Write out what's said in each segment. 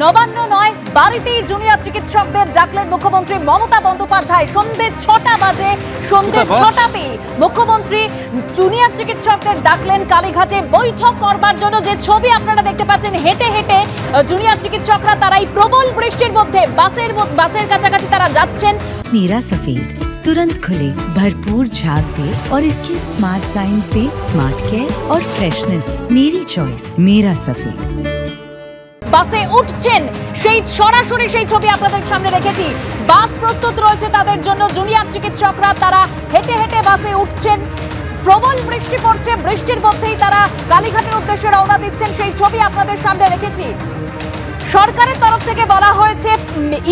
নবান্ন নয় বাড়িতেই জুনিয়র চিকিৎসকদের ডাকলেন মুখ্যমন্ত্রী মমতা বন্দ্যোপাধ্যায় সন্ধে ছটা বাজে সন্ধে কোথায় বস? ছটাতেই মুখ্যমন্ত্রী জুনিয়র চিকিৎসকদের ডাকলেন কালীঘাটে বৈঠক করবার জন্য যে ছবি আপনারা দেখতে পাচ্ছেন হেঁটে হেঁটে আহ, জুনিয়র চিকিৎসকরা তারাই প্রবল বৃষ্টির মধ্যে বাসের মধ্যে- বাসের কাছাকাছি তারা যাচ্ছেন नीरा सफेद तुरंत खुले भरपूर झाग दे और इसकी स्मार्ट साइंस दे स्मार्ट केयर और फ्रेशनेस मेरी चॉइस मेरा सफेद বাসে উঠছেন। সেই সরাসরি সেই ছবি আপনাদের সামনে রেখেছি। বাস প্রস্তুত রয়েছে তাদের জন্য। জুনিয়র চিকিৎসকরা তারা হেঁটে হেঁটে বাসে উঠছেন। প্রবল বৃষ্টি পড়ছে। বৃষ্টির মধ্যেই তারা কালীঘাটের উদ্দেশ্যে রওনা দিচ্ছেন। সেই ছবি আপনাদের সামনে রেখেছি। সরকারের তরফ থেকে বলা হয়েছে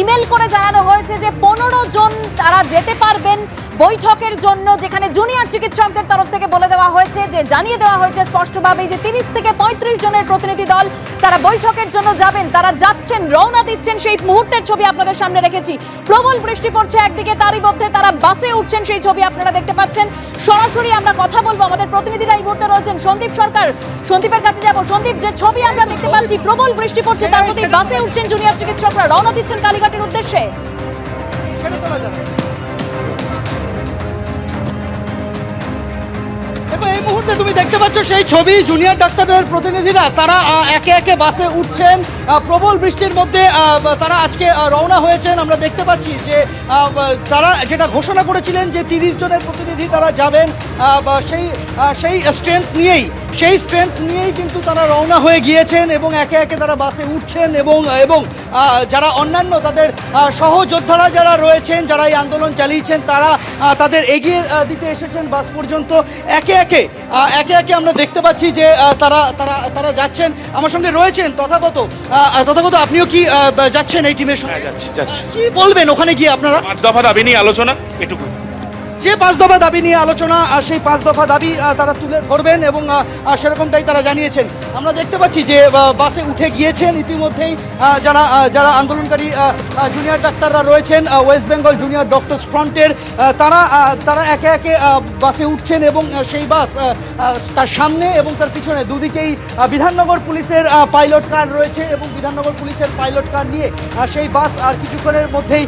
ইমেল করে জানানো হয়েছে যে পনেরো জন তারা যেতে পারবেন। বৈঠকের জন্য যেখানে জুনিয়র চিকিৎসকদের তরফ থেকে বলে দেওয়া হয়েছে যে, জানিয়ে দেওয়া হয়েছে স্পষ্টভাবে যে তিরিশ থেকে পঁয়ত্রিশ জনের প্রতিনিধি দল তারা বৈঠকের জন্য যাবেন, তারা যাচ্ছেন, রওনা দিচ্ছেন। সেই মুহূর্তের ছবি আপনাদের সামনে রেখেছি। প্রবল বৃষ্টি পড়ছে একদিকে, তারই মধ্যে তারা বাসে উঠছেন, সেই ছবি আপনারা দেখতে পাচ্ছেন। সরাসরি আমরা কথা বলব, আমাদের প্রতিনিধিরা এই মুহূর্তে রয়েছেন। সন্দীপ সরকার, সন্দীপের কাছে যাব। সন্দীপ, যে ছবি আমরা দেখতে পাচ্ছি, প্রবল বৃষ্টি পড়ছে, তার মধ্যে বাসে উঠছেন জুনিয়র চিকিৎসকরা। রওনা দিচ্ছেন কালীঘাটের উদ্দেশ্যে। মুহূর্তে তুমি দেখতে পাচ্ছ সেই ছবি জুনিয়র ডাক্তারের প্রতিনিধিরা। তারা একে একে বাসে উঠছেন। প্রবল বৃষ্টির মধ্যে তারা আজকে রওনা হয়েছেন। আমরা দেখতে পাচ্ছি যে তারা যেটা ঘোষণা করেছিলেন যে তিরিশ জনের প্রতিনিধি তারা যাবেন সেই সেই স্ট্রেংথ নিয়েই। সেই স্ট্রেংথ নিয়েই কিন্তু তারা রওনা হয়ে গিয়েছেন এবং একে একে তারা বাসে উঠছেন এবং এবং যারা অন্যান্য তাদের সহযোদ্ধারা যারা রয়েছেন যারা এই আন্দোলন চালিয়েছেন তারা তাদের এগিয়ে দিতে এসেছেন বাস পর্যন্ত। একে একে একে একে আমরা দেখতে পাচ্ছি যে তারা তারা তারা যাচ্ছেন। আমার সঙ্গে রয়েছেন তথাগত তথাগত আপনিও কি যাচ্ছেন এই টিমের সঙ্গে? হ্যাঁ যাচ্ছি যাচ্ছি। কি বলবেন ওখানে গিয়ে আপনারা? পাঁচ দফা দাবি নিয়ে আলোচনা এটুকু যে পাঁচ দফা দাবি নিয়ে আলোচনা সেই পাঁচ দফা দাবি তারা তুলে ধরবেন এবং সেরকমটাই তারা জানিয়েছেন। আমরা দেখতে পাচ্ছি যে বাসে উঠে গিয়েছেন ইতিমধ্যেই যারা যারা আন্দোলনকারী জুনিয়র ডাক্তাররা রয়েছেন ওয়েস্ট বেঙ্গল জুনিয়র ডক্টরস ফ্রন্টের তারা তারা একে একে বাসে উঠছেন এবং সেই বাস তার সামনে এবং তার পিছনে দুদিকেই বিধাননগর পুলিশের পাইলট কার রয়েছে এবং বিধাননগর পুলিশের পাইলট কার নিয়ে সেই বাস আর কিছুক্ষণের মধ্যেই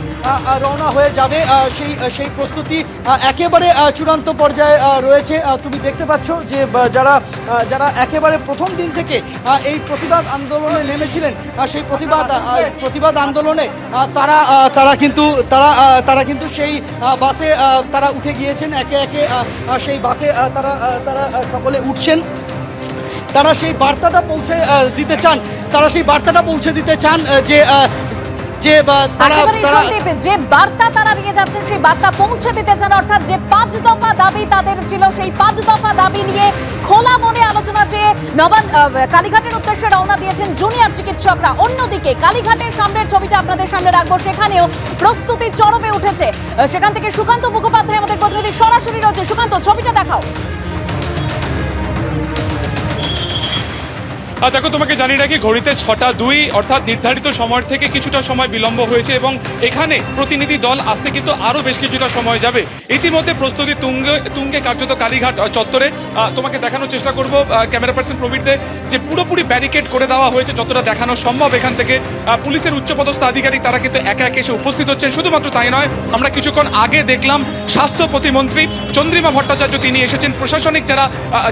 রওনা হয়ে যাবে সেই সেই প্রস্তুতি একেবারে চূড়ান্ত পর্যায়ে রয়েছে। তুমি দেখতে পাচ্ছ যে যারা যারা একেবারে প্রথম দিন থেকে এই প্রতিবাদ আন্দোলনে নেমেছিলেন সেই প্রতিবাদ প্রতিবাদ আন্দোলনে তারা তারা কিন্তু, তারা তারা কিন্তু সেই বাসে তারা উঠে গিয়েছেন, একে একে সেই বাসে তারা তারা সকলে উঠছেন। তারা সেই বার্তাটা পৌঁছে দিতে চান, তারা সেই বার্তাটা পৌঁছে দিতে চান যে যে বা, তারা যে বার্তা তারা নিয়ে যাচ্ছেন সেই বার্তা পৌঁছে দিতে চান অর্থাৎ যে পাঁচ দফা দাবি তাদের ছিল সেই পাঁচ দফা দাবি নিয়ে খোলা মনে আলোচনা চেয়ে নবান কালীঘাটের উদ্দেশ্যে রওনা দিয়েছেন জুনিয়র চিকিৎসকরা। অন্যদিকে কালীঘাটের সামনের ছবিটা আপনাদের সামনে রাখব সেখানেও প্রস্তুতি চরমে উঠেছে। সেখান থেকে সুকান্ত মুখোপাধ্যায় আমাদের প্রতিনিধি সরাসরি রয়েছে। সুকান্ত ছবিটা দেখাও। দেখো, তোমাকে জানি রাখি, ঘড়িতে ছটা দুই, অর্থাৎ নির্ধারিত সময় থেকে কিছুটা সময় বিলম্ব হয়েছে এবং এখানে প্রতিনিধি দল আসতে কিন্তু আরও বেশ কিছুটা সময় যাবে। ইতিমধ্যে প্রস্তুতি তুঙ্গে তুঙ্গে কার্যত কালীঘাট চত্বরে। তোমাকে দেখানোর চেষ্টা করব ক্যামেরা পার্সন প্রবীরদের যে পুরোপুরি ব্যারিকেড করে দেওয়া হয়েছে, যতটা দেখানো সম্ভব এখান থেকে। পুলিশের উচ্চপদস্থ আধিকারিক তারা কিন্তু একা একে এসে উপস্থিত হচ্ছেন। শুধুমাত্র তাই নয়, আমরা কিছুক্ষণ আগে দেখলাম স্বাস্থ্য প্রতিমন্ত্রী চন্দ্রিমা ভট্টাচার্য তিনি এসেছেন। প্রশাসনিক যারা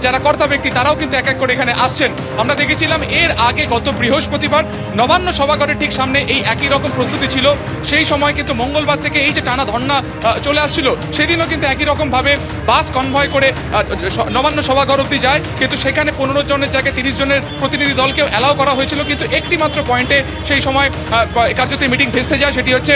যারা কর্তা ব্যক্তি, তারাও কিন্তু এক এক করে এখানে আসছেন। আমরা দেখেছিলাম, এর আগে গত বৃহস্পতিবার নবান্ন সভাঘরের ঠিক সামনে এই একই রকম প্রস্তুতি ছিল। সেই সময় কিন্তু মঙ্গলবার থেকে এই যে টানা ধর্না চলে আসছিল, সেদিনও কিন্তু একই রকম ভাবে বাস কনভয় করে নবান্ন সভাঘর অব্দি যায়। কিন্তু সেখানে পনেরো জনের জায়গায় তিরিশ জনের প্রতিনিধি দলকেও অ্যালাউ করা হয়েছিল। কিন্তু একটি মাত্র পয়েন্টে সেই সময় কার্যত মিটিং ভেস্তে যায়, সেটি হচ্ছে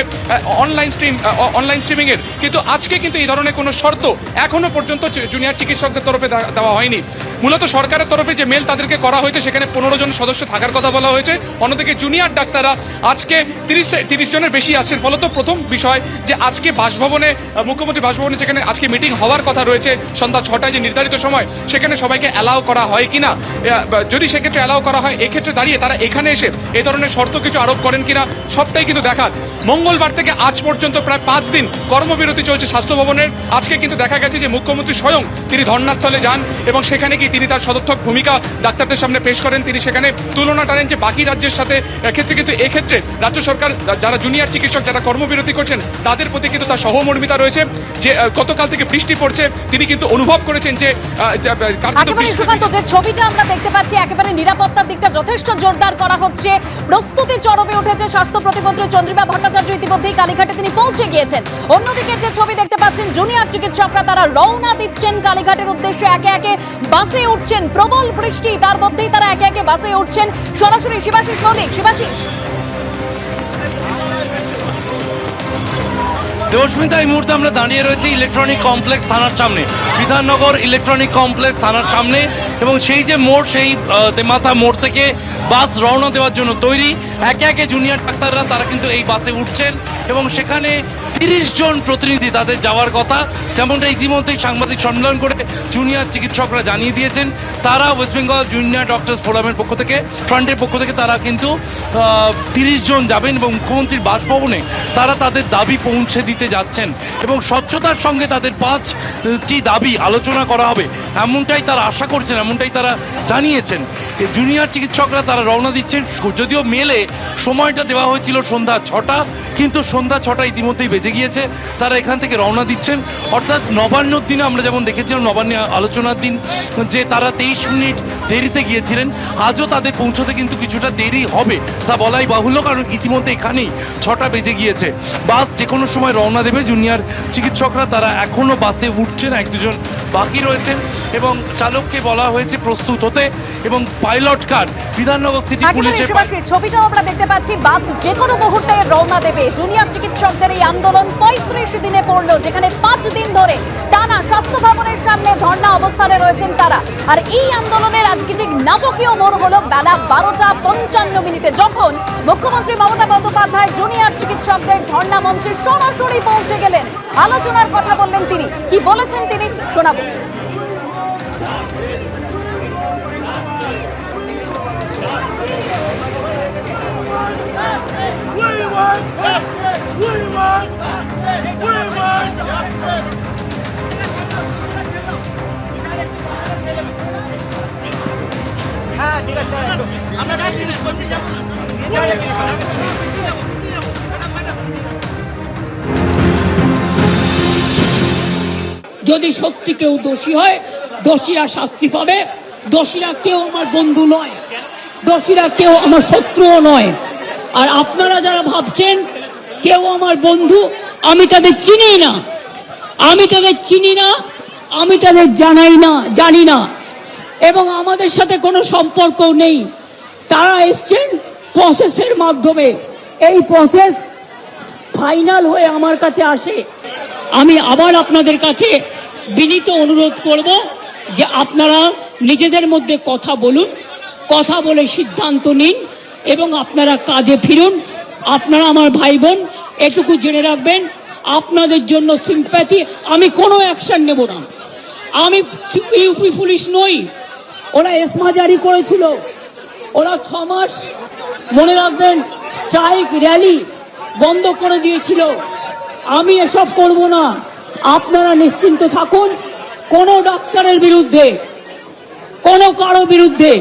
অনলাইন স্ট্রিম অনলাইন স্ট্রিমিংয়ের কিন্তু আজকে কিন্তু এই ধরনের কোনো শর্ত এখনও পর্যন্ত জুনিয়র চিকিৎসকদের তরফে দেওয়া হয়নি। মূলত সরকারের তরফে যে মেল তাদেরকে করা হয়েছে, সেখানে পনেরো জন সদস্য থাকার কথা বলা হয়েছে। অন্যদিকে জুনিয়র ডাক্তাররা আজকে তিরিশ তিরিশ জনের বেশি আসছেন। ফলত প্রথম বিষয় যে আজকে বাসভবনে মুখ্যমন্ত্রী বাসভবনে যেখানে আজকে মিটিং হওয়ার কথা রয়েছে। সন্ধ্যা ছটায় যে নির্ধারিত সময়, সেখানে সবাইকে অ্যালাউ করা হয় কিনা? যদি সেক্ষেত্রে অ্যালাউ করা হয়, এক্ষেত্রে দাঁড়িয়ে তারা এখানে এসে এ ধরনের শর্ত কিছু আরোপ করেন কিনা, সবটাই কিন্তু দেখার। মঙ্গলবার থেকে আজ পর্যন্ত প্রায় পাঁচ দিন কর্মবিরতি চলছে স্বাস্থ্য ভবনের। আজকে কিন্তু দেখা গেছে যে মুখ্যমন্ত্রী স্বয়ং তিনি ধর্নাস্থলে যান এবং সেখানে গিয়ে তিনি তার সদর্থক ভূমিকা ডাক্তারদের সামনে পেশ করেন। তিনি সেখানে তুলনা টানেন যে বাকি রাজ্যের সাথে এক্ষেত্রে কিন্তু এক্ষেত্রে রাজ্য সরকার যারা জুনিয়র চিকিৎসক যারা কর্মবিরতি করছেন তাদের প্রতি কিন্তু তার সহমর্মিতা রয়েছে। যে গতকাল থেকে বৃষ্টি পড়ছে তিনি কিন্তু অনুভব করেছেন যে যে, একেবারে সুকান্ত যে ছবিটা আমরা দেখতে পাচ্ছি একেবারে নিরাপত্তার দিকটা যথেষ্ট জোরদার করা হচ্ছে। প্রস্তুতি চরমে উঠেছে স্বাস্থ্য প্রতিমন্ত্রী চন্দ্রিমা ভট্টাচার্য ইতিমধ্যেই কালীঘাটে তিনি পৌঁছে গিয়েছেন। অন্যদিকে যে ছবি দেখতে পাচ্ছেন জুনিয়র চিকিৎসকরা তারা রওনা দিচ্ছেন কালীঘাটের উদ্দেশ্যে। একে একে বাসে উঠছেন, প্রবল বৃষ্টি, তার মধ্যেই তারা একে একে বাসে উঠছেন। সরাসরি শিবাশিস মৌলিক শিবাশিস। দেবস্মিতা, এই মুহূর্তে আমরা দাঁড়িয়ে রয়েছি ইলেকট্রনিক কমপ্লেক্স থানার সামনে, বিধাননগর ইলেকট্রনিক কমপ্লেক্স থানার সামনে, এবং সেই যে মোড়, সেই তেমাথা মোড় থেকে বাস রওনা দেওয়ার জন্য তৈরি, একে একে জুনিয়র ডাক্তাররা, তারা কিন্তু এই বাসে উঠছেন, এবং সেখানে তিরিশ জন প্রতিনিধি তাদের যাওয়ার কথা। যেমনটা ইতিমধ্যেই সাংবাদিক সম্মেলন করে জুনিয়র চিকিৎসকরা জানিয়ে দিয়েছেন, তারা ওয়েস্ট বেঙ্গল জুনিয়র ডক্টর্স ফোরামের পক্ষ থেকে ফ্রন্টের পক্ষ থেকে তারা কিন্তু তিরিশ জন যাবেন এবং মুখ্যমন্ত্রীর বাসভবনে তারা তাদের দাবি পৌঁছে দিতে যাচ্ছেন এবং স্বচ্ছতার সঙ্গে তাদের পাঁচটি দাবি আলোচনা করা হবে। এমনটাই তারা আশা করছেন, এমনটাই তারা জানিয়েছেন। জুনিয়র চিকিৎসকরা তারা রওনা দিচ্ছেন। যদিও মেলে সময়টা দেওয়া হয়েছিল সন্ধ্যা ছটা, কিন্তু সন্ধ্যা ছটা ইতিমধ্যেই বেজে গিয়েছে। তারা এখান থেকে রওনা দিচ্ছেন। অর্থাৎ নবান্নর দিনে আমরা যেমন দেখেছিলাম, নবান্ন আলোচনার দিন যে তারা তেইশ মিনিট দেরিতে গিয়েছিলেন। আজও তাদের পৌঁছতে কিন্তু কিছুটা দেরি হবে তা বলাই বাহুল্য কারণ ইতিমধ্যে এখানেই ছটা বেজে গিয়েছে। বাস যে কোনো সময় রওনা দেবে জুনিয়র চিকিৎসকরা তারা এখনও বাসে উঠছেন এক দুজন বাকি রয়েছেন এবং চালককে বলা হয়েছে প্রস্তুত হতে এবং পাইলট কার বিধাননগর সিটি পুলিশের ছবিটাও আমরা দেখতে পাচ্ছি বাস যে কোনো মুহূর্তে রওনা দেবে। জুনিয়র চিকিৎসকদের এই আন্দোলন পঁয়ত্রিশ দিনে পড়ল যেখানে পাঁচ দিন ধরে টানা স্বাস্থ্য ভবনের সামনে ধর্ণা অবস্থানে রয়েছেন তারা। আর এই আন্দোলনের আজকে ঠিক নাটকীয় মোড় হলো বেলা বারোটা পঞ্চান্ন মিনিটে, যখন মুখ্যমন্ত্রী মমতা বন্দ্যোপাধ্যায় জুনিয়র চিকিৎসকদের ধর্ণা মঞ্চে সরাসরি পৌঁছে গেলেন। আলোচনার কথা বললেন তিনি। কি বলেছেন তিনি? শোনাবো। যদি সত্যি কেউ দোষী হয়, দোষীরা শাস্তি পাবে। দোষীরা কেউ আমার বন্ধু নয়। দোষীরা কেউ আমার শত্রুও নয়। আর আপনারা যারা ভাবছেন, কেউ আমার বন্ধু, আমি তাদের চিনি না। আমি তাদের চিনি না, আমি তাদের জানাই না, জানি না। এবং আমাদের সাথে কোনো সম্পর্ক নেই। তারা এসছেন প্রসেসের মাধ্যমে। এই প্রসেস ফাইনাল হয়ে আমার কাছে আসে। আমি আবার আপনাদের কাছে বিনীত অনুরোধ করব যে আপনারা নিজেদের মধ্যে কথা বলুন, কথা বলে সিদ্ধান্ত নিন এবং আপনারা কাজে ফিরুন। আপনারা আমার ভাই বোন এটুকু জেনে রাখবেন, আপনাদের জন্য সিম্প্যাথি আমি কোনো অ্যাকশন নেব না। আমি ইউপি পুলিশ নই ওরা এসমা জারি করেছিল। ওরা ছ মাস মনে রাখবেন স্ট্রাইক র্যালি বন্ধ করে দিয়েছিল। আমি এসব করব না। আপনারা নিশ্চিন্ত থাকুন, কোনো ডাক্তারের বিরুদ্ধে, কোনো কারও বিরুদ্ধে,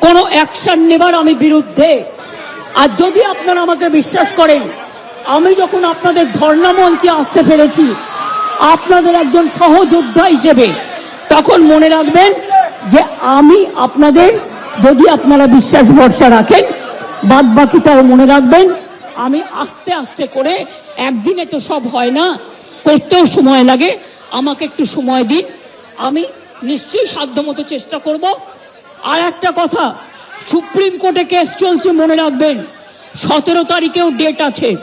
কোনো অ্যাকশন নেবার আমি বিরুদ্ধে। আর যদি আপনারা আমাকে বিশ্বাস করেন, আমি যখন আপনাদের ধর্ণা মঞ্চে আসতে পেরেছি আপনাদের একজন সহযোদ্ধা হিসেবে, তখন মনে রাখবেন যে আমি আপনাদের যদি আপনারা বিশ্বাস ভরসা রাখেন বাদ বাকিটাও মনে রাখবেন। আমি আস্তে আস্তে করে, একদিনে তো সব হয় না, করতেও সময় লাগে। আমাকে একটু সময় দিন। আমি নিশ্চয়ই সাধ্যমতো চেষ্টা করব। আর একটা কথা, সুপ্রিম কোর্টে কেস চলছে মনে রাখবেন। সতেরো তারিখেও ডেট আছে।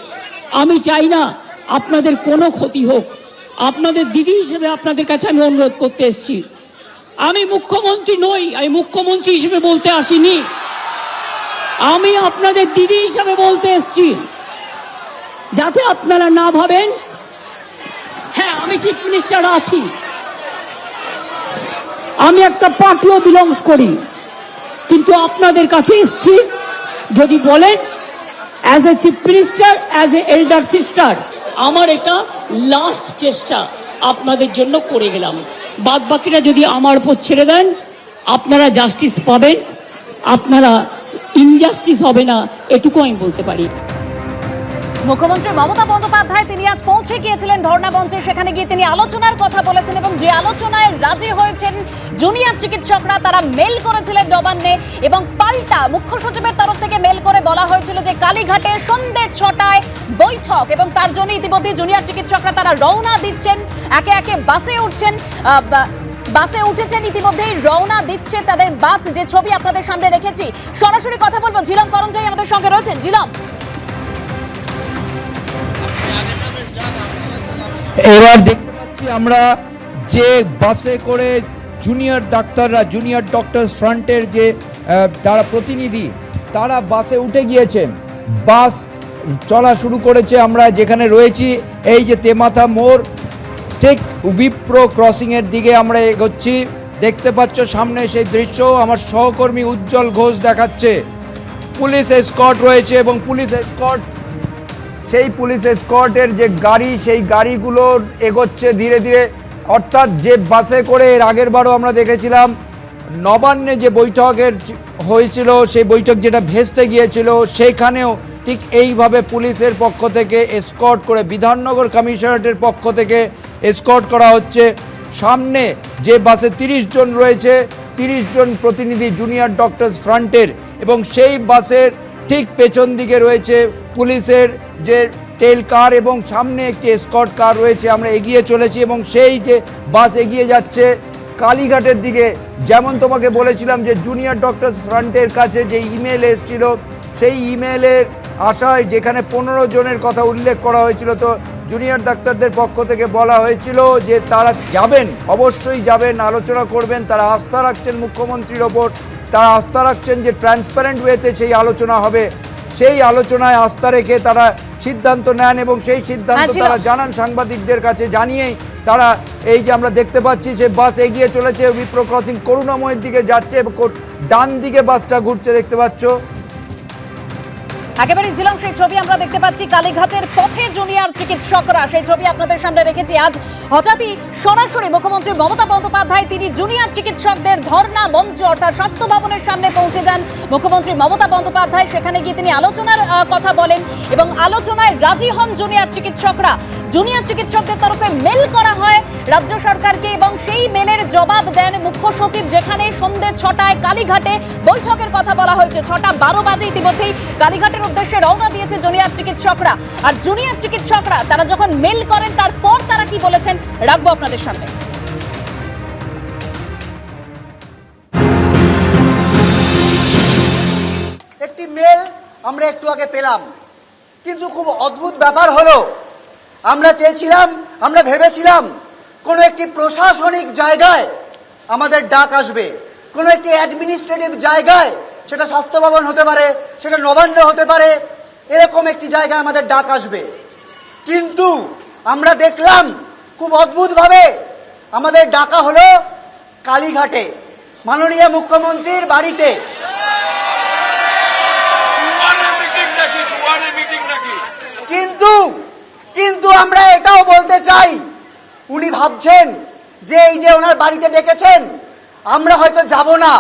আমি চাই না আপনাদের কোনো ক্ষতি হোক। আপনাদের দিদি হিসেবে আপনাদের কাছে আমি অনুরোধ করতে এসেছি। আমি মুখ্যমন্ত্রী নই, আমি মুখ্যমন্ত্রী হিসেবে বলতে আসিনি। আমি আপনাদের দিদি হিসাবে বলতে এসছি। যাতে আপনারা না ভাবেন হ্যাঁ আমি চিফ মিনিস্টার আছি। আমি একটা পার্টিও বিলংস করি। কিন্তু আপনাদের কাছে এসছি, যদি বলেন as a chief minister as a elder sister আমার এটা লাস্ট চেষ্টা আপনাদের জন্য করে গেলাম। বাদ বাকিটা যদি আমার উপর ছেড়ে দেন, আপনারা জাস্টিস পাবেন, আপনারা ইনজাস্টিস হবে না, এটুকু আমি বলতে পারি। মুখ্যমন্ত্রী মমতা বন্দ্যোপাধ্যায় তিনি আজ পৌঁছে গিয়েছিলেন ধর্ণা মঞ্চে। সেখানে গিয়ে তিনি আলোচনার কথা বলেছেন এবং যে আলোচনায় রাজি হয়েছেন জুনিয়র চিকিৎসকরা, তারা মেল করেছিলেন নবান্নে এবং পাল্টা মুখ্য সচিবের তরফ থেকে মেল করে বলা হয়েছিল যে কালীঘাটে সন্ধ্যে ছটায় বৈঠক এবং তার জন্য ইতিমধ্যে জুনিয়র চিকিৎসকরা তারা রওনা দিচ্ছেন। একে একে বাসে উঠছেন বাসে উঠেছেন, ইতিমধ্যেই রওনা দিচ্ছে তাদের বাস। যে ছবি আপনাদের সামনে রেখেছি, সরাসরি কথা বলব। ঝিলম করঞ্জয় আমাদের সঙ্গে রয়েছেন। ঝিলম। এবার দেখতে পাচ্ছি আমরা যে বাসে করে জুনিয়র ডাক্তাররা জুনিয়র ডক্টর ফ্রন্টের যে যারা প্রতিনিধি, তারা বাসে উঠে গিয়েছেন বাস চলা শুরু করেছে আমরা যেখানে রয়েছি, এই যে তেমাথা মোড়, ঠিক উইপ্রো ক্রসিংয়ের দিকে আমরা এগোচ্ছি। দেখতে পাচ্ছ সামনে সেই দৃশ্য, আমার সহকর্মী উজ্জ্বল ঘোষ দেখাচ্ছে। পুলিশ স্কট রয়েছে এবং পুলিশ এসকর্ট সেই পুলিশ এসকর্টের যে গাড়ি, সেই গাড়িগুলো এগোচ্ছে ধীরে ধীরে। অর্থাৎ যে বাসে করে এর আগের বারও আমরা দেখেছিলাম, নবান্নে যে বৈঠকের হয়েছিল, সেই বৈঠক যেটা ভেস্তে গিয়েছিল, সেইখানেও ঠিক এইভাবে পুলিশের পক্ষ থেকে স্কট করে, বিধাননগর কমিশনারেটের পক্ষ থেকে স্কট করা হচ্ছে। সামনে যে বাসে তিরিশ জন রয়েছে, তিরিশ জন প্রতিনিধি জুনিয়র ডক্টরস ফ্রন্টের এবং সেই বাসের ঠিক পেছন দিকে রয়েছে পুলিশের যে টেল কার এবং সামনে একটি স্কট কার রয়েছে, আমরা এগিয়ে চলেছি এবং সেই যে বাস এগিয়ে যাচ্ছে কালীঘাটের দিকে, যেমন তোমাকে বলেছিলাম যে জুনিয়র ডক্টরস ফ্রন্টের কাছে যে ইমেল এসেছিল, সেই ইমেলের আশায় যেখানে পনেরো জনের কথা উল্লেখ করা হয়েছিল, তো জুনিয়র ডাক্তারদের পক্ষ থেকে বলা হয়েছিল যে তারা যাবেন, অবশ্যই যাবেন, আলোচনা করবেন, তারা আস্থা রাখছেন মুখ্যমন্ত্রীর ওপর, তারা আস্থা রাখছেন যে ট্রান্সপারেন্ট ওয়েতে সেই আলোচনা হবে, সেই আলোচনায় আস্থা রেখে তারা সিদ্ধান্ত নেন এবং সেই সিদ্ধান্ত তারা জানান সাংবাদিকদের কাছে জানিয়েই তারা এই যে আমরা দেখতে পাচ্ছি যে বাস এগিয়ে চলেছে উইপ্রো ক্রসিং করুণাময়ের দিকে যাচ্ছে এবং ডান দিকে বাসটা ঘুরছে দেখতে পাচ্ছ? একেবারে ছিলাম, সেই ছবি আমরা দেখতে পাচ্ছি কালীঘাটের পথে জুনিয়র চিকিৎসকরা। সেই ছবি আপনাদের সামনে রেখেছি। আজ হঠাৎই সরাসরি মুখ্যমন্ত্রী মমতা বন্দ্যোপাধ্যায়, তিনি জুনিয়র চিকিৎসকদের ধর্ণা মঞ্চ অর্থাৎ স্বাস্থ্য ভবনের সামনে পৌঁছে যান। মুখ্যমন্ত্রী মমতা বন্দ্যোপাধ্যায় সেখানে গিয়ে তিনি আলোচনার কথা বলেন এবং আলোচনায় রাজি হন জুনিয়র চিকিৎসকরা। জুনিয়র চিকিৎসকদের তরফে মেল করা হয় রাজ্য সরকারকে এবং সেই মেলের জবাব দেন মুখ্য সচিব, যেখানে সন্ধ্যে ছটায় কালীঘাটে বৈঠকের কথা বলা হয়েছে। ছটা বারো বাজে ইতিমধ্যেই কালীঘাটের উদ্দেশ্যে রওনা দিয়েছে জুনিয়র চিকিৎসকরা। আর জুনিয়র চিকিৎসকরা, তারা যখন মেল করেন, তারপর তারা কি বলেছেন, রাখব আপনাদের সামনে। একটি মেল আমরা একটু আগে পেলাম। কিন্তু খুব অদ্ভুত ব্যাপার হলো, আমরা চেয়েছিলাম, আমরা ভেবেছিলাম, কোনো একটি প্রশাসনিক জায়গায় আমাদের ডাক আসবে, কোনো একটি অ্যাডমিনিস্ট্রেটিভ জায়গায় সেটা স্বাস্থ্য ভবন হতে পারে সেটা নবান্ন হতে পারে এরকম একটি জায়গায় আমাদের ডাক আসবে। কিন্তু আমরা দেখলাম খুব অদ্ভুতভাবে আমাদের ডাকা হলো কালীঘাটে মাননীয় মুখ্যমন্ত্রীর বাড়িতে। কিন্তু কিন্তু আমরা এটাও বলতে চাই উনি ভাবছেন যে এই যে ওনার বাড়িতে ডেকেছেন আমরা হয়তো যাব না।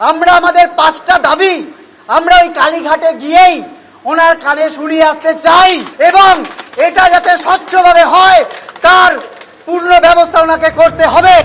আমরা আমাদের পাঁচটা দাবি আমরা ওই কালীঘাটে গিয়েই ওনার কানে শুনিয়ে আসতে চাই এবং এটা যাতে স্বচ্ছভাবে হয়, তার পূর্ণ ব্যবস্থা ওনাকে করতে হবে।